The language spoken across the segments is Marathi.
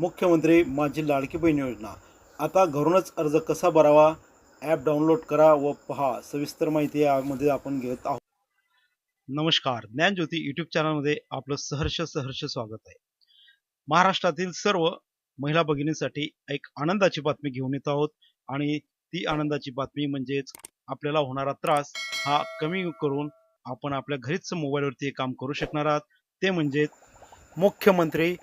मुख्यमंत्री माझी लाडकी बहीण योजना. आता घरूनच अर्ज कसा भरावा? ॲप डाउनलोड करा व पहा. सविस्तर माहिती यामध्ये आपण घेत आहोत. नमस्कार. ज्ञानज्योती यूट्यूब चॅनलमध्ये आपलं सहर्ष सहर्ष स्वागत आहे. महाराष्ट्रातील सर्व महिला भगिनींसाठी एक आनंदाची बातमी घेऊन येत आहोत आणि ती आनंदाची बातमी म्हणजेच आपल्याला होणारा त्रास हा कमी करून आपण आपल्या घरीच मोबाईलवरती काम करू शकणार आहात. ते म्हणजे मुख्यमंत्री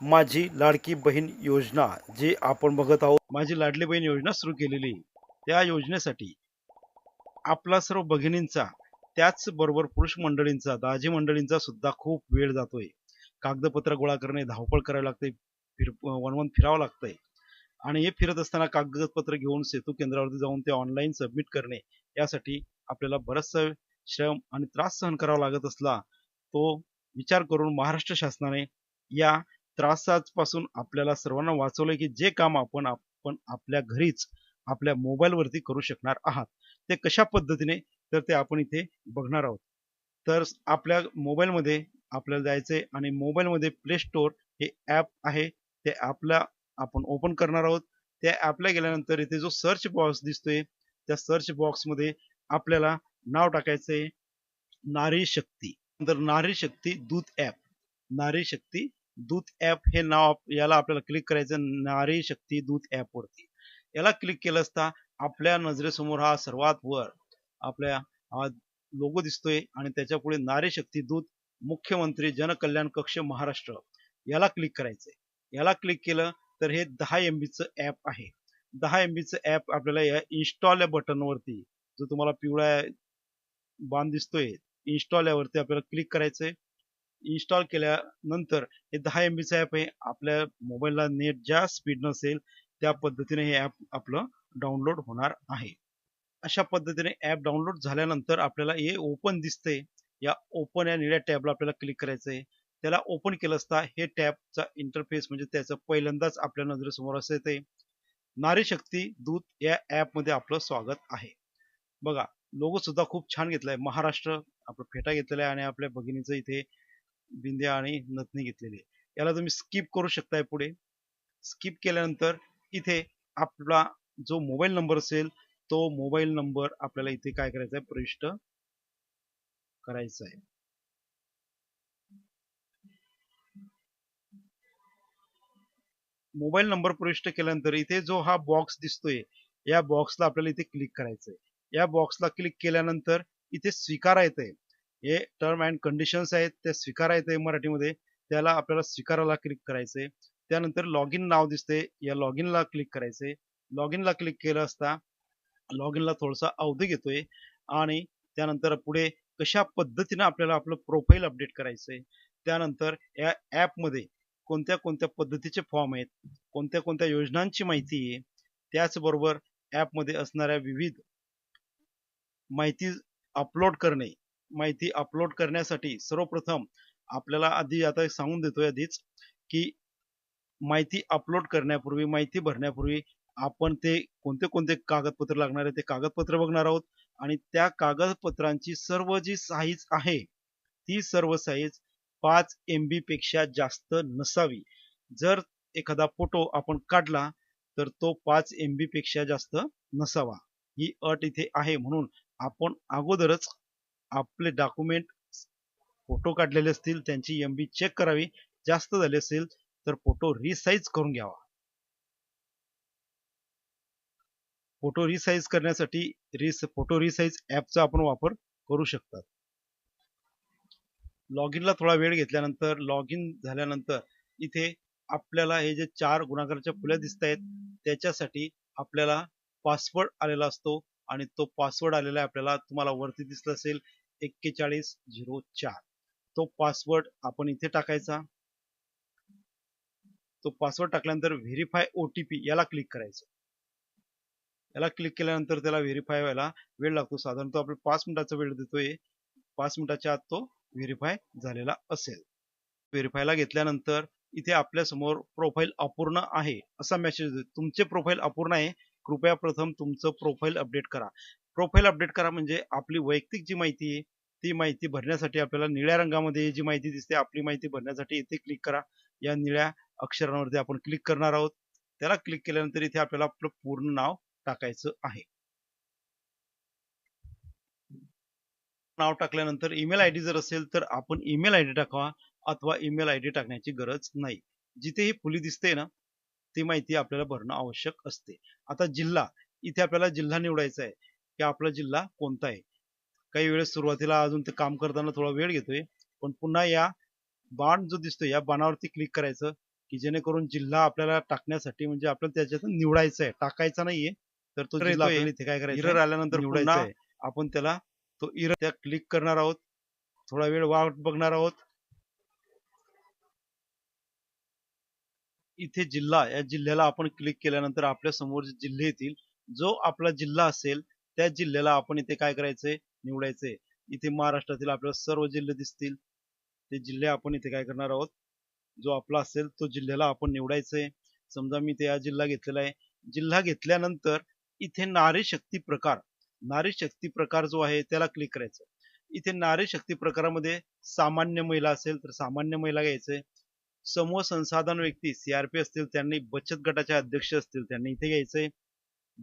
माझी लाडकी बहीण योजना जे आपण बघत आहोत. माझी लाडली बहीण योजना सुरू केलेली त्या योजनेसाठी आपला सर्व भगिनींचा त्याचबरोबर पुरुष मंडळींचा दाजी मंडळींचा सुद्धा खूप वेळ जातोय. कागदपत्र गोळा करणे धावपळ करावी लागते फिर वनवन फिरावं लागतंय. आणि हे फिरत असताना कागदपत्र घेऊन सेतू केंद्रावरती जाऊन ते ऑनलाईन सबमिट करणे यासाठी आपल्याला बराचसा श्रम आणि त्रास सहन करावा लागत असला तो विचार करून महाराष्ट्र शासनाने या त्रासापासून आपल्याला सर्वांना वाचवलंय की जे काम आपण आपण आपल्या घरीच आपल्या मोबाईलवरती करू शकणार आहात ते कशा पद्धतीने तर ते आपण इथे बघणार आहोत. तर आपल्या मोबाईलमध्ये आपल्याला जायचंय आणि मोबाईलमध्ये प्ले स्टोअर हे ॲप आहे ते ॲपला आपण ओपन करणार आहोत. त्या ॲपला गेल्यानंतर इथे जो सर्च बॉक्स दिसतोय त्या सर्च बॉक्समध्ये आपल्याला नाव टाकायचंय नारी शक्ती. नंतर नारी शक्ती दूत ॲप नारी शक्ती दूत ॲप हे नाव याला आपल्याला क्लिक करायचं नारी शक्ती दूत ॲप वरती. याला क्लिक केलं असता आपल्या नजरेसमोर हा सर्वात वर आपल्या लोगो दिसतोय आणि त्याच्या पुढे नारी शक्ती दूत मुख्यमंत्री जनकल्याण कक्ष महाराष्ट्र. याला क्लिक करायचंय. याला क्लिक केलं तर हे दहा एम बीचं ॲप आहे. दहा एम बीचं ॲप आपल्याला या इन्स्टॉल या बटनवरती जो तुम्हाला पिवळा बाण दिसतोय इन्स्टॉल यावरती आपल्याला क्लिक करायचंय. इन्स्टॉल केल्यानंतर हे दहा एम बीचं ॲप आहे आपल्या मोबाईलला नेट ज्या स्पीड नसेल त्या पद्धतीने हे ॲप आपलं डाउनलोड होणार आहे. अशा पद्धतीने ॲप डाउनलोड झाल्यानंतर आपल्याला हे ओपन दिसते या ओपन या निळ्या टॅबला आपल्याला क्लिक करायचंय. त्याला ओपन केलं असता हे टॅबचा इंटरफेस म्हणजे त्याचं पहिल्यांदाच आपल्या नजरेसमोर असं येते नारी शक्ती दूत या ॲपमध्ये आपलं स्वागत आहे. बघा लोगो सुद्धा खूप छान घेतलाय. महाराष्ट्र आपलं फेटा घेतलेला आहे आणि आपल्या भगिनीचं इथे बिंद्या आणि नथनी घेतलेली आहे. याला तुम्ही स्किप करू शकताय पुढे. स्किप केल्यानंतर इथे आपला जो मोबाईल नंबर असेल तो मोबाईल नंबर आपल्याला इथे काय करायचा आहे? प्रविष्ट करायचा आहे. मोबाईल नंबर प्रविष्ट केल्यानंतर इथे जो हा बॉक्स दिसतोय या बॉक्सला आपल्याला इथे क्लिक करायचंय. या बॉक्सला क्लिक केल्यानंतर इथे स्वीकारायचंय. हे टर्म अँड कंडिशन्स आहेत त्या स्वीकारायचं आहे मराठीमध्ये त्याला आपल्याला स्वीकाराला क्लिक करायचंय. त्यानंतर लॉग इन नाव दिसते या लॉग इनला क्लिक करायचंय. लॉग इनला क्लिक केलं असता लॉग इनला थोडासा अवधी घेतोय आणि त्यानंतर पुढे कशा पद्धतीने आपल्याला आपलं प्रोफाईल अपडेट करायचंय. त्यानंतर या ऍपमध्ये कोणत्या कोणत्या पद्धतीचे फॉर्म आहेत कोणत्या कोणत्या योजनांची माहिती आहे त्याचबरोबर ॲपमध्ये असणाऱ्या विविध माहिती अपलोड करणे माहिती अपलोड करण्यासाठी सर्वप्रथम आपल्याला आधी आता सांगून देतोय आधीच की माहिती अपलोड करण्यापूर्वी माहिती भरण्यापूर्वी आपण ते कोणते कोणते कागदपत्र लागणार आहे ते कागदपत्र बघणार आहोत. आणि त्या कागदपत्रांची सर्व जी साईज आहे ती सर्व साईज पाच एम बी पेक्षा जास्त नसावी. जर एखादा फोटो आपण काढला तर तो पाच एम बी पेक्षा जास्त नसावा. ही अट इथे आहे म्हणून आपण अगोदरच आपले डॉक्युमेंट फोटो काढलेले असतील त्यांची एम बी चेक करावी जास्त झाले असेल तर फोटो रिसाईज करून घ्यावा. फोटो रिसाईज करण्यासाठी रिस फोटो रिसाईज ॲपचा आपण वापर करू शकतात. लॉग इनला थोडा वेळ घेतल्यानंतर लॉग इन झाल्यानंतर इथे आपल्याला हे जे चार गुणाकाराच्या फुल्या दिसत आहेत त्याच्यासाठी आपल्याला पासवर्ड आलेला असतो आणि तो पासवर्ड आलेला आपल्याला तुम्हाला वरती दिसला असेल एक्केचाळीस झिरो चार. तो पासवर्ड आपण इथे टाकायचा. तो पासवर्ड टाकल्यानंतर व्हेरीफाय ओटीपी याला क्लिक करायचं. याला क्लिक केल्यानंतर त्याला व्हेरीफाय व्हायला वेळ लागतो. साधारणतः आपण पाच मिनिटाचा वेळ देतोय. पाच मिनिटाच्या आत तो व्हेरीफाय झालेला असेल. व्हेरीफायला घेतल्यानंतर इथे आपल्यासमोर प्रोफाईल अपूर्ण आहे असा मेसेज तुमचे प्रोफाईल अपूर्ण आहे. कृपया प्रथम तुमचं प्रोफाईल अपडेट करा. प्रोफाईल अपडेट करा म्हणजे आपली वैयक्तिक जी माहिती आहे ती माहिती भरण्यासाठी आपल्याला निळ्या रंगामध्ये जी माहिती दिसते आपली माहिती भरण्यासाठी इथे क्लिक करा. या निळ्या अक्षरांवरती आपण क्लिक करणार आहोत. त्याला क्लिक केल्यानंतर इथे आपल्याला आपलं पूर्ण नाव टाकायचं आहे. नाव टाकल्यानंतर ईमेल आयडी जर असेल तर आपण ईमेल आय टाकावा अथवा ईमेल आयडी टाकण्याची गरज नाही. जिथे ही फुली दिसते ना ती माहिती आपल्याला भरणं आवश्यक असते. आता जिल्हा इथे आपल्याला जिल्हा निवडायचा आहे. की आपला जिल्हा कोणता आहे? काही वेळेस सुरुवातीला अजून ते काम करताना थोडा वेळ घेतोय पण पुन्हा या बाण जो दिसतोय या बाणावरती क्लिक करायचं की जेणेकरून जिल्हा आपल्याला टाकण्यासाठी म्हणजे आपल्याला त्याच्यातून निवडायचा आहे. टाकायचा नाहीये तर तो जिल्हा इथे काय करायचं इरर आल्यानंतर निवडायचा आपण त्याला तो इरर त्या क्लिक करणार आहोत. थोडा वेळ वाट बघणार आहोत. इथे जिल्हा या जिल्ह्याला आपण क्लिक केल्यानंतर आपल्यासमोर जिल्हे येतील जो आपला जिल्हा असेल त्या जिल्ह्याला आपण इथे काय करायचंय? निवडायचंय. इथे महाराष्ट्रातील आपल्याला सर्व जिल्हे दिसतील. ते जिल्हे आपण इथे काय करणार आहोत? जो आपला असेल तो जिल्ह्याला आपण निवडायचंय. समजा मी ते हा जिल्हा घेतलेला आहे. जिल्हा घेतल्यानंतर इथे नारी शक्ती प्रकार. नारी शक्ती प्रकार जो आहे त्याला क्लिक करायचं इथे नारी शक्ती प्रकारामध्ये सामान्य महिला असेल तर सामान्य महिला घ्यायचंय. समूह संसाधन व्यक्ती सीआरपी असतील त्यांनी बचत गटाचे अध्यक्ष असतील त्यांनी इथे घ्यायचंय.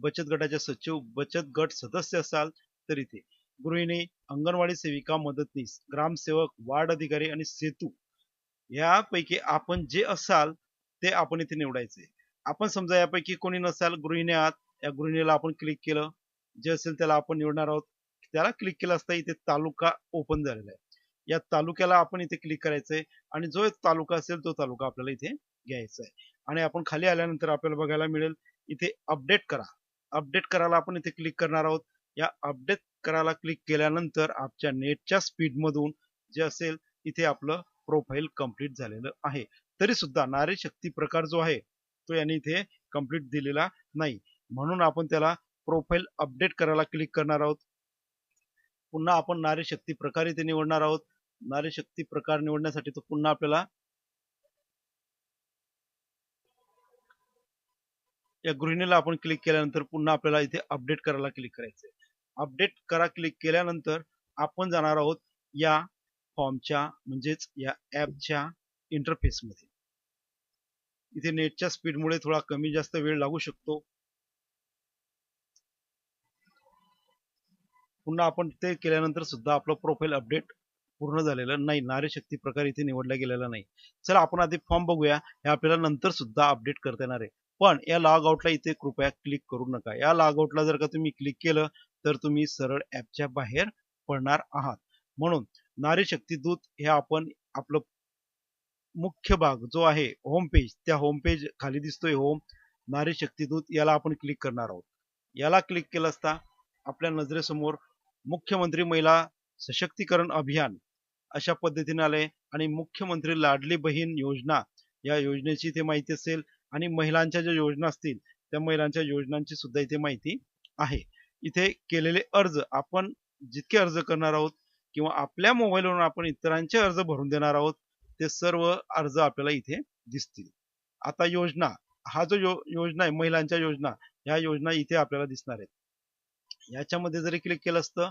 बचत गटाचे सचिव बचत गट सदस्य असाल तर इथे. गृहिणी अंगणवाडी सेविका मदतनीस ग्रामसेवक वार्ड अधिकारी आणि सेतू यापैकी आपण जे असाल ते आपण इथे निवडायचे. आपण समजा यापैकी कोणी नसाल गृहिणी आहात या गृहिणीला आपण क्लिक केलं. जे असेल त्याला आपण निवडणार आहोत. त्याला क्लिक केलं असता इथे तालुका ओपन झालेला आहे. या तालुक्याला आपण इथे क्लिक करायचंय आणि जो तालुका असेल तो तालुका आपल्याला इथे घ्यायचा आहे. आणि आपण खाली आल्यानंतर आपल्याला बघायला मिळेल इथे अपडेट करा. अपडेट करायला आपण इथे क्लिक करणार आहोत. या अपडेट करायला क्लिक केल्यानंतर आपल्या नेटच्या स्पीड मधून जे असेल इथे आपलं प्रोफाईल कंप्लीट झालेलं आहे. तरी सुद्धा नारी शक्ती प्रकार जो आहे तो याने इथे कंप्लीट दिलेला नाही. म्हणून आपण त्याला प्रोफाईल अपडेट करायला क्लिक करणार आहोत. पुन्हा आपण नारी शक्ती प्रकार इथे निवडणार आहोत. नारी शक्ती प्रकार निवडण्यासाठी तो पुन्हा आपल्याला या गृहिणीला आपण क्लिक केल्यानंतर पुन्हा आपल्याला इथे अपडेट करायला क्लिक करायचंय. अपडेट करा क्लिक केल्यानंतर आपण जाणार आहोत या फॉर्मच्या म्हणजेच या ऍपच्या इंटरफेस मध्ये. इथे नेटच्या स्पीडमुळे थोडा कमी जास्त वेळ लागू शकतो. पुन्हा आपण ते केल्यानंतर सुद्धा आपलं प्रोफाईल अपडेट पूर्ण झालेलं नाही. नारी शक्ती प्रकार इथे निवडला गेलेला नाही. चला आपण आधी फॉर्म बघूया. हे आपल्याला नंतर सुद्धा अपडेट करता येणार आहे. पण या लॉग आउटला इथे कृपया क्लिक करू नका. या लॉग आउटला जर का तुम्ही क्लिक केलं तर तुम्ही सरळ ऍपच्या बाहेर पडणार आहात. म्हणून नारी शक्ती दूत हे आपण आपलं मुख्य भाग जो आहे होम पेज त्या होम पेज खाली दिसतोय होम नारी शक्ती दूत याला आपण क्लिक करणार आहोत. याला क्लिक केलं असता आपल्या नजरेसमोर मुख्यमंत्री महिला सशक्तीकरण अभियान अशा पद्धतीने आले आणि मुख्यमंत्री लाडली बहीण योजना या योजनेची ते माहिती असेल आणि महिलांच्या ज्या योजना असतील त्या महिलांच्या योजनांची सुद्धा इथे माहिती आहे. इथे केलेले अर्ज आपण जितके अर्ज करणार आहोत किंवा आपल्या मोबाईलवरून आपण इतरांचे अर्ज भरून देणार आहोत ते सर्व अर्ज आपल्याला इथे दिसतील. आता योजना हा जो यो योजना आहे महिलांच्या योजना ह्या योजना इथे आपल्याला दिसणार आहेत. याच्यामध्ये जरी क्लिक केलं असतं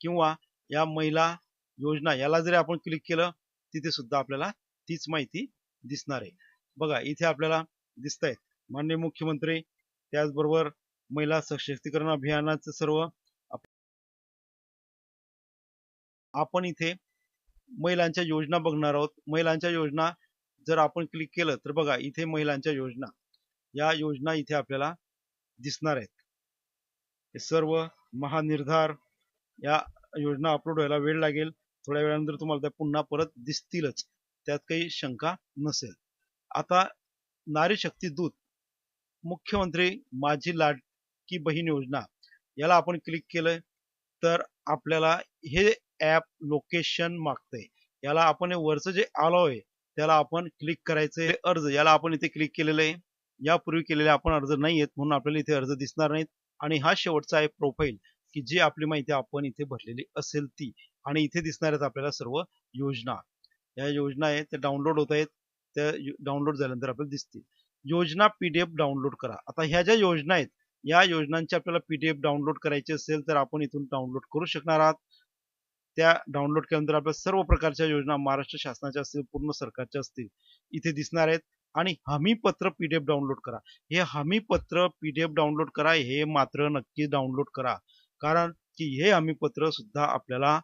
किंवा या महिला योजना याला जरी आपण क्लिक केलं तिथे सुद्धा आपल्याला तीच माहिती दिसणार आहे. बघा इथे आपल्याला दिसत आहेत माननीय मुख्यमंत्री त्याचबरोबर महिला सशक्तीकरण अभियानाचं सर्व आपण इथे महिलांच्या योजना बघणार आहोत. महिलांच्या योजना जर आपण क्लिक केलं तर बघा इथे महिलांच्या योजना. या योजना इथे आपल्याला दिसणार आहेत. हे सर्व महानिर्धार या योजना अपलोड व्हायला वेळ लागेल. थोड्या वेळानंतर तुम्हाला त्या पुन्हा परत दिसतीलच. त्यात काही शंका नसेल. आता नारी शक्ती दूत मुख्यमंत्री माझी लाडकी बहीण योजना याला आपण क्लिक केलंय. तर आपल्याला हे ऍप लोकेशन मागतंय. याला आपण वरचं जे आलो आहे त्याला आपण क्लिक करायचंय अर्ज याला आपण इथे क्लिक केलेलं आहे. यापूर्वी केलेले आपण अर्ज नाही आहेत म्हणून आपल्याला इथे अर्ज दिसणार नाहीत. आणि हा शेवटचा आहे प्रोफाईल की जी आपली माहिती आपण इथे भरलेली असेल ती. आणि इथे दिसणार आहेत आपल्याला सर्व योजना. या योजना आहेत त्या डाउनलोड होत आहेत. त्या डाउनलोड झाल्यानंतर आपल्याला दिसतील. योजना पीडीएफ डाउनलोड करा. आता ह्या ज्या योजना आहेत या योजनांची आपल्याला पीडीएफ डाउनलोड करायची असेल तर आपण इथून डाउनलोड करू शकणार आहात. त्या डाउनलोड केल्यानंतर आपल्या सर्व प्रकारच्या योजना महाराष्ट्र शासनाच्या असतील पूर्ण सरकारच्या असतील इथे दिसणार आहेत. आणि हमीपत्र पीडीएफ डाउनलोड करा. हे हमीपत्र पीडीएफ डाउनलोड करा हे मात्र नक्की डाउनलोड करा. कारण की हे हमीपत्र सुद्धा आपल्याला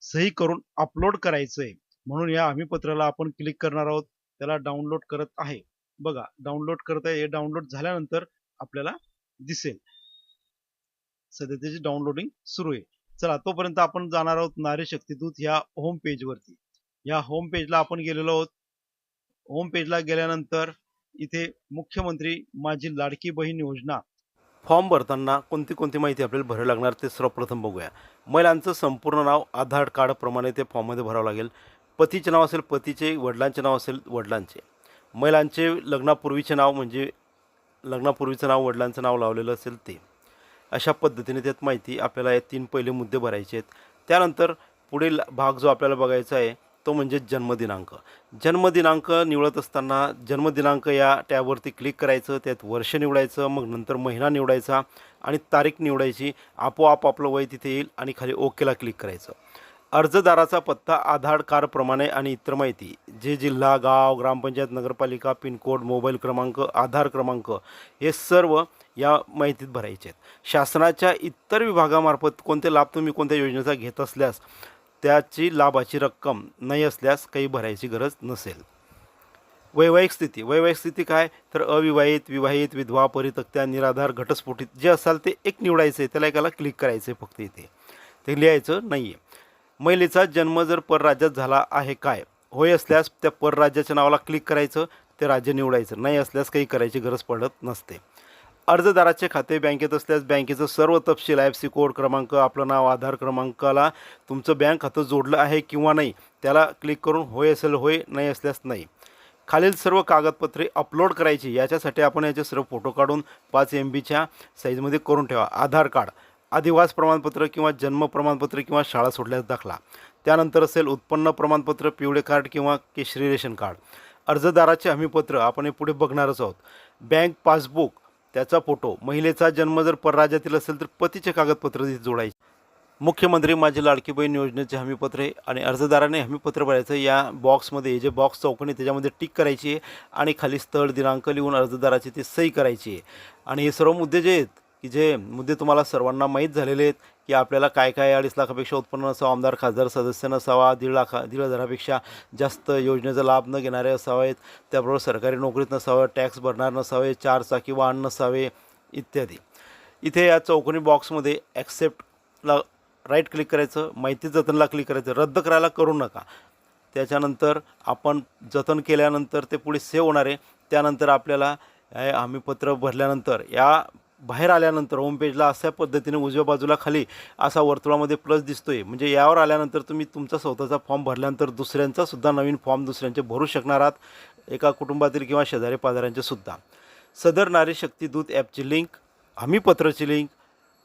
सही करून अपलोड करायचंय. म्हणून या हमीपत्राला आपण क्लिक करणार आहोत. त्याला डाउनलोड करत आहे. बघा डाउनलोड करत आहे हे डाउनलोड झाल्यानंतर आपल्याला दिसेल. सध्या त्याची डाउनलोडिंग सुरू आहे. चला तोपर्यंत आपण जाणार आहोत नारी शक्तीदूत ह्या होम पेज वरती. या होम पेजला आपण गेलेलो आहोत. होम पेजला गेल्यानंतर इथे मुख्यमंत्री माझी लाडकी बहीण योजना. फॉर्म भरताना कोणती कोणती माहिती आपल्याला भरावी लागणार ते सर्वप्रथम बघूया. महिलांचं संपूर्ण नाव आधार कार्ड प्रमाणे ते फॉर्ममध्ये भरावं लागेल. पतीचे नाव असेल पतीचे वडिलांचे नाव असेल वडिलांचे. महिलांचे लग्नापूर्वीचे नाव म्हणजे लग्नापूर्वीचं नाव वडिलांचं नाव लावलेलं असेल ते. अशा पद्धतीने त्यात माहिती आपल्याला या तीन पहिले मुद्दे भरायचे आहेत. त्यानंतर पुढील भाग जो आपल्याला बघायचा आहे तो म्हणजे जन्मदिनांक. जन्मदिनांक निवडत असताना जन्मदिनांक या टॅबवरती क्लिक करायचं त्यात वर्ष निवडायचं मग नंतर महिना निवडायचा आणि तारीख निवडायची. आपोआप आपलं वय तिथे येईल आणि खाली ओकेला क्लिक करायचं. अर्जदाराचा पत्ता आधार कार्डप्रमाणे आणि इतर माहिती. जे जिल्हा गाव ग्रामपंचायत नगरपालिका पिनकोड मोबाईल क्रमांक आधार क्रमांक हे सर्व या माहितीत भरायचे आहेत. शासनाच्या इतर विभागामार्फत कोणते लाभ तुम्ही कोणत्या योजनेचा घेत असल्यास त्याची लाभाची रक्कम नाही असल्यास काही भरायची गरज नसेल. वैवाहिक स्थिती. वैवाहिक स्थिती काय? तर अविवाहित विवाहित विधवा परितक्त्या निराधार घटस्फोटित जे असाल ते एक निवडायचं आहे त्याला एकाला क्लिक करायचं आहे फक्त इथे. ते लिहायचं नाही आहे महिलेचा जन्म जर परराज्यात झाला आहे काय? होय असल्यास त्या परराज्याच्या नावाला क्लिक करायचं ते राज्य निवडायचं. नाही असल्यास काही करायची गरज पडत नसते. अर्जदाराचे खाते बँकेत असल्यास बँकेचं सर्व तपशील आय एफ सी कोड क्रमांक आपलं नाव आधार क्रमांकाला तुमचं बँक खातं जोडलं आहे किंवा नाही त्याला क्लिक करून होय असेल होय नाही असल्यास नाही. खालील सर्व कागदपत्रे अपलोड करायची. याच्यासाठी आपण याचे सर्व फोटो काढून पाच एम बीच्या साईजमध्ये करून ठेवा. आधार कार्ड. आदिवास प्रमाणपत्र किंवा जन्म प्रमाणपत्र किंवा शाळा सोडल्यास दाखला. त्यानंतर असेल उत्पन्न प्रमाणपत्र पिवळे कार्ड किंवा केशरी रेशन कार्ड. अर्जदाराचे हमीपत्र आपण हे पुढे बघणारच आहोत. बँक पासबुक त्याचा फोटो महिलेचा जन्म जर परराज्यातील असेल तर पतीचे कागदपत्र जोडायचे. मुख्यमंत्री माझी लाडकी बहीण योजनेचे हमीपत्रे आणि अर्जदाराने हमीपत्र भरायचं या बॉक्समध्ये जे बॉक्स चौकणी त्याच्यामध्ये टिक करायची आहे आणि खाली स्थळ दिनांक लिहून अर्जदाराची ती सही करायची आहे. आणि हे सर्व मुद्दे जे आहेत की जे मुद्दे तुम्हाला सर्वांना माहीत झालेले आहेत की आपल्याला काय काय अडीच लाखापेक्षा उत्पन्न नसावं आमदार खासदार सदस्य नसावा दीड लाखा दीड हजारापेक्षा जास्त योजनेचा लाभ न घेणारे असावेत त्याबरोबर सरकारी नोकरीत नसावं टॅक्स भरणार नसावे चार चाकी वाहन नसावे इत्यादी. इथे या चौकोनी बॉक्समध्ये ॲक्सेप्टला राईट क्लिक करायचं माहिती जतनला क्लिक करायचं रद्द करायला करू नका. त्याच्यानंतर आपण जतन केल्यानंतर ते पुढे सेव्ह होणार आहे. त्यानंतर आपल्याला हमीपत्र भरल्यानंतर या बाहेर आल्यानंतर होमपेजला अशा पद्धतीने उजव्या बाजूला खाली असा वर्तुळामध्ये प्लस दिसतोय. म्हणजे यावर आल्यानंतर तुम्ही तुमचा स्वतःचा फॉर्म भरल्यानंतर दुसऱ्यांचा सुद्धा नवीन फॉर्म दुसऱ्यांचे भरू शकणार आहात. एका कुटुंबातील किंवा शेजारी पाजाऱ्यांचे सुद्धा. सदर नारी शक्ती दूत ॲपची लिंक हमीपत्राची लिंक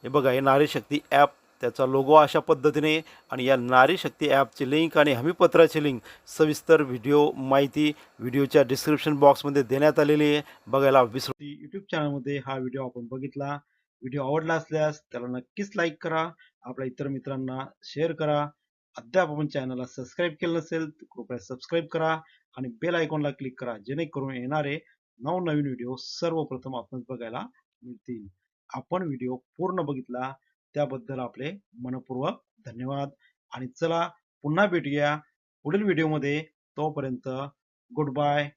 हे बघा हे नारी शक्ती ॲप त्याचा लोगो अशा पद्धतीने आणि या नारी शक्ती ॲपची लिंक आणि हमीपत्राची लिंक सविस्तर व्हिडिओ माहिती व्हिडिओच्या डिस्क्रिप्शन बॉक्समध्ये देण्यात आलेली आहे. बघायला विसरू यूट्यूब चॅनलमध्ये हा व्हिडिओ आपण बघितला. व्हिडिओ आवडला असल्यास त्याला नक्कीच लाईक करा. आपल्या इतर मित्रांना शेअर करा. अद्याप आपण चॅनलला सबस्क्राईब केलं नसेल तर कृपया सबस्क्राईब करा आणि बेल आयकॉनला क्लिक करा. जेणेकरून येणारे नवनवीन व्हिडिओ सर्वप्रथम आपण बघायला मिळतील. आपण व्हिडिओ पूर्ण बघितला. त्याबद्दल आपले मनपूर्वक धन्यवाद. आणि चला पुन्हा भेटूया पुढील व्हिडिओमध्ये तोपर्यंत गुड बाय